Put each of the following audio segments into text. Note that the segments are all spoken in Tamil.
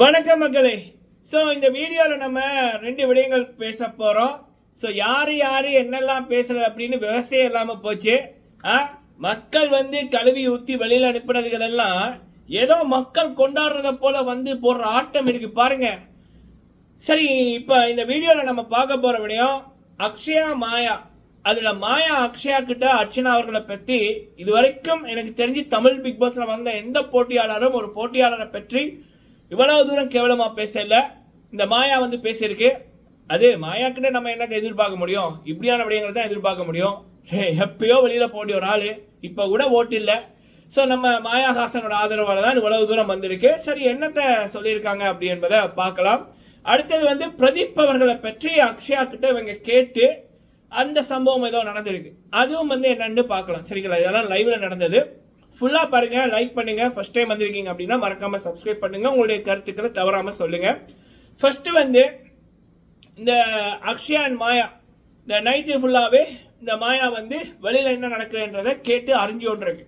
வணக்கம் மக்களே. ஸோ இந்த வீடியோவில் நம்ம ரெண்டு விடயங்கள் பேச போகிறோம் ஸோ யார் யார் என்னெல்லாம் பேசுறது அப்படின்னு விவசாயம் இல்லாமல் போச்சு. ஆ மக்கள் வந்து கழுவி ஊற்றி வெளியில் அனுப்புனதுகளெல்லாம் ஏதோ மக்கள் கொண்டாடுறத போல வந்து போடுற ஆட்டம் இருக்கு. பாருங்க. சரி இப்போ இந்த வீடியோவில் நம்ம பார்க்க போகிற விடயம் அக்ஷயா மாயா. அதில் மாயா அக்ஷயா கிட்ட அர்ச்சனா அவர்களை பற்றி இது வரைக்கும் எனக்கு தெரிஞ்சு தமிழ் பிக் பாஸில் வந்த எந்த போட்டியாளரும் ஒரு போட்டியாளரை பற்றி இவ்வளவு தூரம் கேவலமாக பேசல. இந்த மாயா வந்து பேசியிருக்கு. அது மாயா நம்ம என்னத்தை எதிர்பார்க்க முடியும்? இப்படியான விடயங்களை தான் எதிர்பார்க்க முடியும். எப்பயோ வெளியில் போண்டிய ஒரு ஆள். இப்போ கூட ஓட்டு இல்லை. ஸோ நம்ம மாயாஹாசனோட ஆதரவால் தான் இவ்வளவு தூரம் வந்திருக்கு. சரி என்னத்தை சொல்லியிருக்காங்க அப்படி என்பதை பார்க்கலாம். அடுத்தது வந்து பிரதீப் அவர்களை பற்றி அக்ஷயா கிட்ட இவங்க கேட்டு அந்த சம்பவம் ஏதோ நடந்திருக்கு. அதுவும் வந்து என்னன்னு பார்க்கலாம். சரிங்களா? இதெல்லாம் லைவ்ல நடந்தது. ஃபுல்லாக பாருங்கள் லைக் பண்ணுங்கள் ஃபஸ்ட் டைம் வந்திருக்கீங்க அப்படின்னா மறக்காமல் சப்ஸ்கிரைப் பண்ணுங்க. உங்களுடைய கருத்துக்களை தவறாமல் சொல்லுங்கள் ஃபஸ்ட்டு வந்து இந்த அக்ஷயா அண்ட் மாயா. இந்த நைட்டு ஃபுல்லாகவே இந்த மாயா வந்து வெளியில் என்ன நடக்குதுன்றதை கேட்டு அறிஞ்சு கொண்டிருக்கு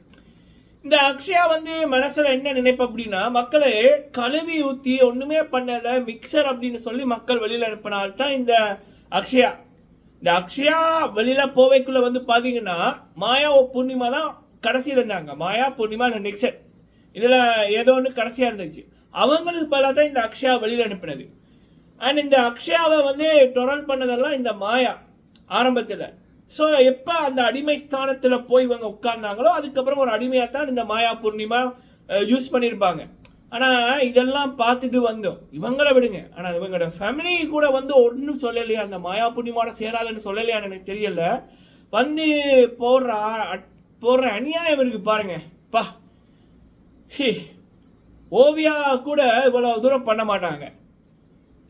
இந்த அக்ஷயா வந்து மனசில் என்ன நினைப்பு அப்படின்னா மக்களை கழுவி ஊற்றி ஒன்றுமே பண்ணலை மிக்சர் அப்படின்னு சொல்லி மக்கள் வெளியில் அனுப்பினால்தான் இந்த அக்ஷயா. இந்த அக்ஷயா வெளியில் போவைக்குள்ளே வந்து பார்த்தீங்கன்னா மாயா பூர்ணிமா தான் கடைசியில் இருந்தாங்க மாயா பூர்ணிமா மிக்சர் இதில் ஏதோ ஒன்று கடைசியாக இருந்துச்சு. அவங்களுக்கு பதிலாக தான் இந்த அக்ஷயா வெளியில் அனுப்பினது. அண்ட் இந்த அக்ஷயாவை வந்து டொரல் பண்ணதெல்லாம் இந்த மாயா ஆரம்பத்தில். ஸோ எப்போ அந்த அடிமை ஸ்தானத்தில் போய் இவங்க உட்கார்ந்தாங்களோ அதுக்கப்புறம் ஒரு அடிமையாக தான் இந்த மாயா பூர்ணிமா யூஸ் பண்ணியிருப்பாங்க ஆனால் இதெல்லாம் பார்த்துட்டு வந்தோம். இவங்கள விடுங்க. ஆனால் இவங்களோட ஃபேமிலி கூட வந்து ஒன்றும் சொல்லலையா? அந்த மாயா பூர்ணிமாவோட சேராதுன்னு சொல்லலையான்னு எனக்கு தெரியல. வந்து போடுற போடுற அநியாயம் இருக்கு பாருங்க. பா. ஹி. ஓவியா கூட இவ்வளவு தூரம் பண்ண மாட்டாங்க.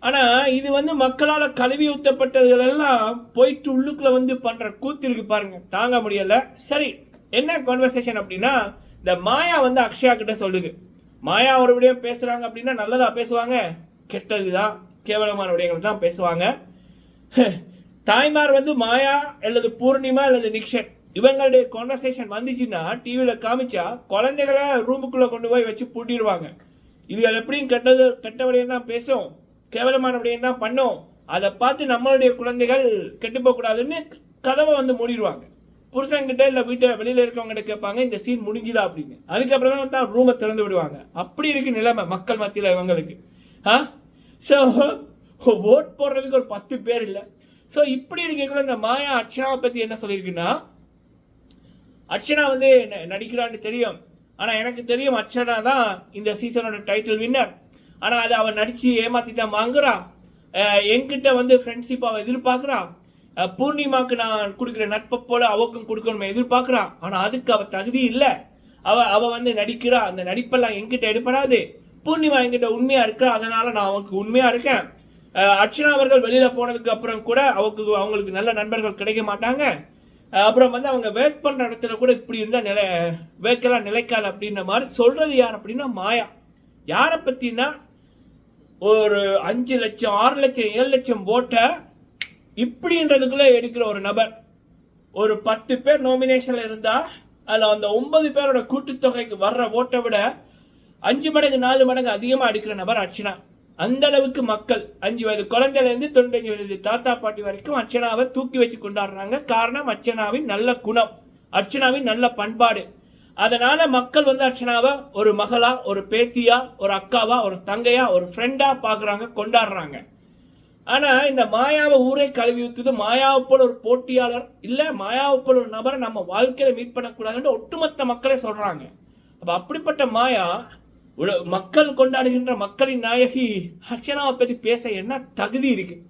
ஆனா இது வந்து மக்களால் கழுவி ஊத்தப்பட்டதுகள் எல்லாம் போயிட்டு உள்ளுக்குள்ள வந்து பண்ற கூத்து இருக்கு பாருங்க. தாங்க முடியல. சரி என்ன கான்வர்சேஷன் அப்படின்னா இந்த மாயா வந்து அக்ஷயா கிட்ட சொல்லுது. மாயா ஒரு விடயம் பேசுறாங்க அப்படின்னா நல்லதா பேசுவாங்க? கெட்டதுதான். கேவலமான விடயங்கள் தான் பேசுவாங்க. தாய்மார் வந்து மாயா அல்லது பூர்ணிமா அல்லது நிக்ஷன். இவங்களுடைய கான்வர்சேஷன் வந்துச்சுன்னா டிவியில் காமிச்சா குழந்தைகளை ரூமுக்குள்ளே கொண்டு போய் வச்சு பூட்டிடுவாங்க. இதுகள் எப்படியும் கெட்டது கெட்ட தான் பேசும் கேவலமான தான் பண்ணும். அதை பார்த்து நம்மளுடைய குழந்தைகள் கெட்டு போகக்கூடாதுன்னு கதவை வந்து மூடிடுவாங்க. புருஷங்கிட்ட இல்லை வீட்டை வெளியில் இருக்கவங்ககிட்ட கேட்பாங்க இந்த சீன் முடிஞ்சுதா அப்படின்னு. அதுக்கப்புறம் தான் தான் ரூமை திறந்து விடுவாங்க. அப்படி இருக்கு நிலைமை மக்கள் மத்தியில் இவங்களுக்கு. ஆ? ஸோ ஓட் போடுறதுக்கு ஒரு பத்து பேர் இல்லை. ஸோ இப்படி இருக்கக்குள்ள இந்த மாயா அர்ச்சனாவை பற்றி என்ன சொல்லியிருக்குன்னா அர்ச்சனா வந்து ந- நடிக்கிறான்னு தெரியும். ஆனால் எனக்கு தெரியும் அர்ச்சனா தான் இந்த சீசனோட டைட்டில் வின்னர் ஆனால் அதை அவன் நடித்து ஏமாற்றி தான் வாங்குறா. என்கிட்ட வந்து ஃப்ரெண்ட்ஷிப் அவள் எதிர்பார்க்குறா. பூர்ணிமாவுக்கு பூர்ணிமாக்கு நான் கொடுக்குற நட்பை போல் அவக்கும் கொடுக்கணும் எதிர்பார்க்குறா. ஆனால் அதுக்கு அவள் தகுதி இல்லை. அவ அவள் வந்து நடிக்கிறா. அந்த நடிப்பெல்லாம் என்கிட்ட எடுப்படாது பூர்ணிமா என்கிட்ட உண்மையாக இருக்கா? அதனால் நான் அவனுக்கு உண்மையாக இருக்கேன். அர்ச்சனா அவர்கள் வெளியில் போனதுக்கு அப்புறம் கூட அவக்கு அவங்களுக்கு நல்ல நண்பர்கள் கிடைக்க மாட்டாங்க. அப்புறம் வந்து அவங்க வேக் பண்ணுற இடத்துல கூட இப்படி இருந்தால் நிலை வேக்கெல்லாம் நிலைக்காது அப்படின்ற மாதிரி சொல்கிறது யார் அப்படின்னா மாயா. யாரை பற்றினா ஒரு அஞ்சு லட்சம் ஆறு லட்சம் ஏழு லட்சம் ஓட்டை இப்படின்றதுக்குள்ளே எடுக்கிற ஒரு நபர். ஒரு பத்து பேர் நாமினேஷனில் இருந்தால் அதில் அந்த ஒன்பது பேரோட கூட்டுத்தொகைக்கு வர்ற ஓட்டை விட அஞ்சு மடங்கு நாலு மடங்கு அதிகமாக அடிக்கிற நபர் அர்ச்சனா. அந்த அளவுக்கு மக்கள் அஞ்சு வயது குழந்தையிலேருந்து தொண்ணூத்தஞ்சு வயது தாத்தா பாட்டி வரைக்கும் அர்ச்சனாவை தூக்கி வச்சு கொண்டாடுறாங்க. காரணம் அர்ச்சனாவின் நல்ல குணம் அர்ச்சனாவின் நல்ல பண்பாடு. அதனால மக்கள் வந்து அர்ச்சனாவை ஒரு மகளா ஒரு பேத்தியா ஒரு அக்காவா ஒரு தங்கையா ஒரு ஃப்ரெண்டா பாக்குறாங்க கொண்டாடுறாங்க. ஆனா இந்த மாயாவை ஊரை கழுவி ஊத்துது. மாயாவை போல ஒரு போட்டியாளர் இல்ல மாயாவை போல ஒரு நபரை நம்ம வாழ்க்கையில மீட் பண்ணக்கூடாதுன்னு ஒட்டுமொத்த மக்களே சொல்றாங்க. அப்ப அப்படிப்பட்ட மாயா மக்கள் கொண்டாடுகின்ற மக்களின் நாயகி அர்ச்சனாவை பற்றி பேச என்ன தகுதி இருக்கு?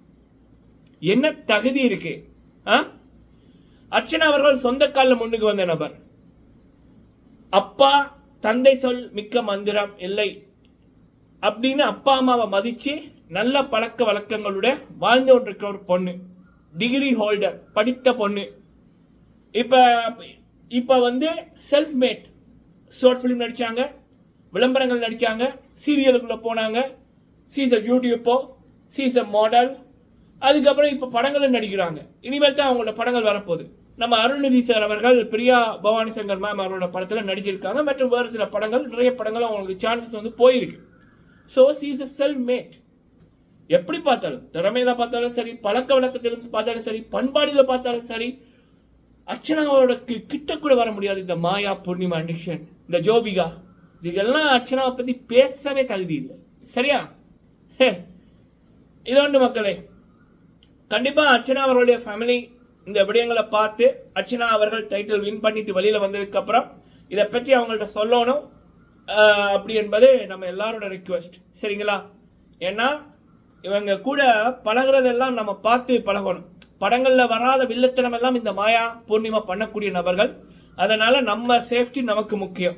என்ன தகுதி இருக்கு? ஆ? அர்ச்சனா அவர்கள் சொந்த காலில் முன்னுக்கு வந்த நபர். அப்பா தந்தை சொல் மிக்க மந்திரம் இல்லை. அப்படின்னு அப்பா அம்மாவை மதிச்சு நல்ல பழக்க வழக்கங்களோட வாழ்ந்து கொண்டிருக்கிற ஒரு பொண்ணு. டிகிரி ஹோல்டர் படித்த பொண்ணு. இப்போ இப்போ வந்து செல்ஃப் மேட் ஷார்ட் ஃபிலிம் நடித்தாங்க விளம்பரங்கள் நடித்தாங்க சீரியலுக்குள்ளே போனாங்க. சீஸ் அ யூடியூப்போ சீஸ் அ மாடல் அதுக்கப்புறம் இப்போ படங்களும் நடிக்கிறாங்க. இனிமேல் தான் அவங்களோட படங்கள் வரப்போகுது. நம்ம அருள்நிதி சார் அவர்கள் பிரியா பவானி சங்கர் மேம் அவரோட படத்தில் நடிச்சிருக்காங்க. மற்றும் வேறு சில படங்கள் நிறைய படங்கள் அவங்களுக்கு சான்சஸ் வந்து போயிருக்கு. So she's a self made எப்படி பார்த்தாலும் திறமையில பார்த்தாலும் சரி பழக்க வழக்கத்திலும் பார்த்தாலும் சரி பண்பாடியில் பார்த்தாலும் சரி அர்ச்சனாவோட கி- கிட்ட கூட வர முடியாது இந்த மாயா பூர்ணிமா அடிக்ஷன் இந்த ஜோபிகா. இதுக்கெல்லாம் அர்ச்சனாவை பற்றி பேசவே தகுதி இல்லை. சரியா? ஹே இது ஒன்று மக்களே. கண்டிப்பாக அர்ச்சனா அவர்களுடைய ஃபேமிலி இந்த விடயங்களை பார்த்து அர்ச்சனா அவர்கள் டைட்டில் வின் பண்ணிட்டு வெளியில் வந்ததுக்கப்புறம் இதை பற்றி அவங்கள்ட்ட சொல்லணும். அப்படி என்பது நம்ம எல்லாரோட ரிக்வெஸ்ட் சரிங்களா? ஏன்னா இவங்க கூட பழகுறதெல்லாம் நம்ம பார்த்து பழகணும். படங்களில் வராத வில்லத்தனம் எல்லாம் இந்த மாயா பூர்ணிமா பண்ணக்கூடிய நபர்கள். அதனால் நம்ம சேஃப்டி நமக்கு முக்கியம்.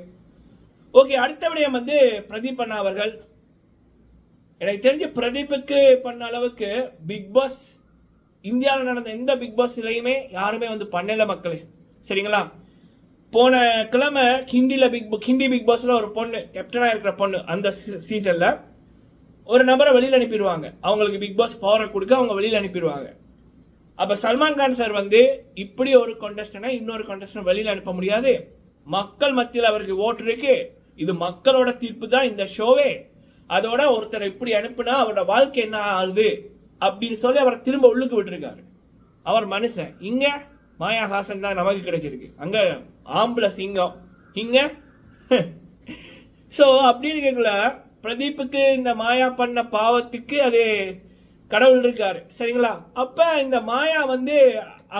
ஓகே அடுத்த விடயம் வந்து பிரதீப் அண்ணா அவர்கள். எனக்கு தெரிஞ்ச பிரதீப்புக்கு பண்ண அளவுக்கு பிக் பாஸ் இந்தியாவில் நடந்த எந்த பிக் பாஸ்லையுமே யாருமே வந்து பண்ணல மக்களே. சரிங்களா? போன கிழமை ஹிந்தியில் பிக் ஹிந்தி பிக் பாஸில் ஒரு பொண்ணு கேப்டனாக இருக்கிற பொண்ணு அந்த சீசனில் ஒரு நபரை வெளியில் அனுப்பிடுவாங்க. அவங்களுக்கு பிக் பாஸ் பவரை கொடுக்க அவங்க வெளியில் அனுப்பிடுவாங்க. அப்போ சல்மான் கான் சார் வந்து இப்படி ஒரு கண்டஸ்டனை இன்னொரு கண்டஸ்டனை வெளியில் அனுப்ப முடியாது. மக்கள் மத்தியில் அவருக்கு ஓட்டுருக்கு இது மக்களோட தீர்ப்பு தான் இந்த ஷோவே. அதோட ஒருத்தரை இப்படி அனுப்புனா அவரோட வாழ்க்கை என்ன ஆகுது அப்படின்னு சொல்லி அவரை திரும்ப உள்ளுக்கு விட்டுருக்காரு. அவர் மனுஷன். இங்க மாயாஹாசன் தான் நமக்கு கிடைச்சிருக்கு. அங்க ஆம்பளை சிங்கம். இங்க? ஸோ அப்படின்னு கேட்கல பிரதீப்புக்கு இந்த மாயா பண்ண பாவத்துக்கு அது கடவுள் இருக்காரு. சரிங்களா? அப்ப இந்த மாயா வந்து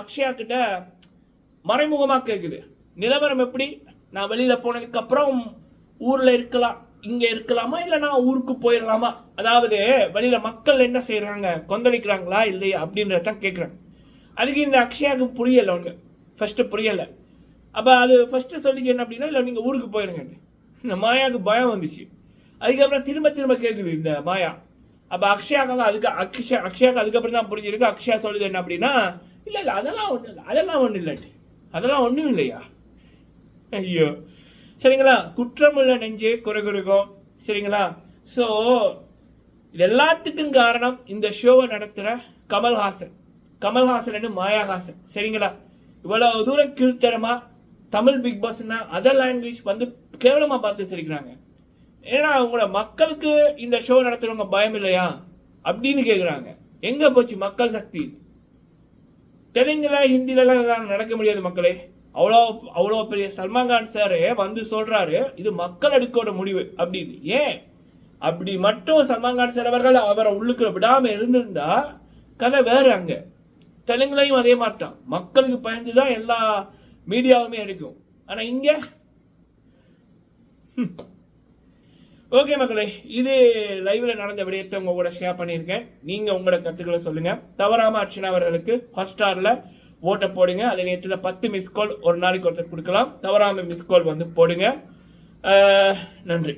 அக்ஷயா கிட்ட மறைமுகமாக கேட்குது நிலவரம் எப்படி? நான் வெளியில போனதுக்கு அப்புறம் ஊரில் இருக்கலாம் இங்கே இருக்கலாமா இல்ல நான் ஊருக்கு போயிடலாமா? அதாவது வெளியில் மக்கள் என்ன செய்கிறாங்க கொந்தளிக்கிறாங்களா இல்லையா அப்படின்றத தான் கேட்குறாங்க அதுக்கு இந்த அக்ஷயாவுக்கு புரியலை ஒன்று ஃபஸ்ட்டு புரியலை. அப்போ அது ஃபஸ்ட்டு சொல்லிச்சு என்ன அப்படின்னா இல்லை நீங்கள் ஊருக்கு போயிருங்க. இந்த மாயாவுக்கு பயம் வந்துச்சு. அதுக்கப்புறம் திரும்ப திரும்ப கேட்குது இந்த மாயா. அப்ப அக்ஷயாக்காக அதுக்கு அக்ஷயா அக்ஷயாக்கு அதுக்கப்புறம் தான் புரிஞ்சிருக்கு. அக்ஷயா சொல்லுது என்ன அப்படின்னா இல்லை இல்லை அதெல்லாம் ஒன்றும் இல்லை அதெல்லாம் ஒன்றும் இல்லாட்டி. அதெல்லாம் ஒன்றும் இல்லையா? ஐயோ. சரிங்களா? குற்றமுள்ள நெஞ்சு குறுகுறுகும் சரிங்களா? ஸோ இது எல்லாத்துக்கும் காரணம் இந்த ஷோவை நடத்துகிற கமல்ஹாசன். கமல்ஹாசன் மாயாஹாசன். சரிங்களா? இவ்வளவு தூரம் கீழ்த்தரமா தமிழ் பிக் பாஸ்னா அதர் லாங்குவேஜ் வந்து கேவலமாக பார்த்து சிரிக்கிறாங்க. ஏன்னா அவங்களோட மக்களுக்கு இந்த ஷோ நடத்துறவங்க பயம் இல்லையா? அப்படின்னு கேட்குறாங்க எங்கே போச்சு மக்கள் சக்தி? தெலுங்குல ஹிந்திலலாம் நடக்க முடியாது மக்களே. அவ்வளோ அவ்வளோ பெரிய சல்மான் கான் சார் வந்து சொல்கிறாரு இது மக்கள் அடுக்கோட முடிவு அப்படின்னு. ஏன்? அப்படி மட்டும் சல்மான் கான் சார் அவர்கள் அவரை உள்ளுக்குள்ள விடாமல் இருந்திருந்தா கதை வேறு அங்கே. தெலுங்குலையும் அதே மாதிரி தான் மக்களுக்கு பயந்து தான் எல்லா மீடியாவுமே இருக்கும் ஆனால் இங்கே? ஓகே மக்களே இது லைவ்ல நடந்த விடயத்தை உங்க கூட ஷேர் பண்ணியிருக்கேன். நீங்க உங்களோட கருத்துக்களை சொல்லுங்க. தவறாம அர்ச்சனா அவர்களுக்கு ஹாட்ஸ்டார்ல ஓட்டை போடுங்க. அதே நேரத்தில் பத்து மிஸ் கால் ஒரு நாளைக்கு ஒருத்தர் கொடுக்கலாம். தவறாமல் மிஸ் கால் வந்து போடுங்க. நன்றி.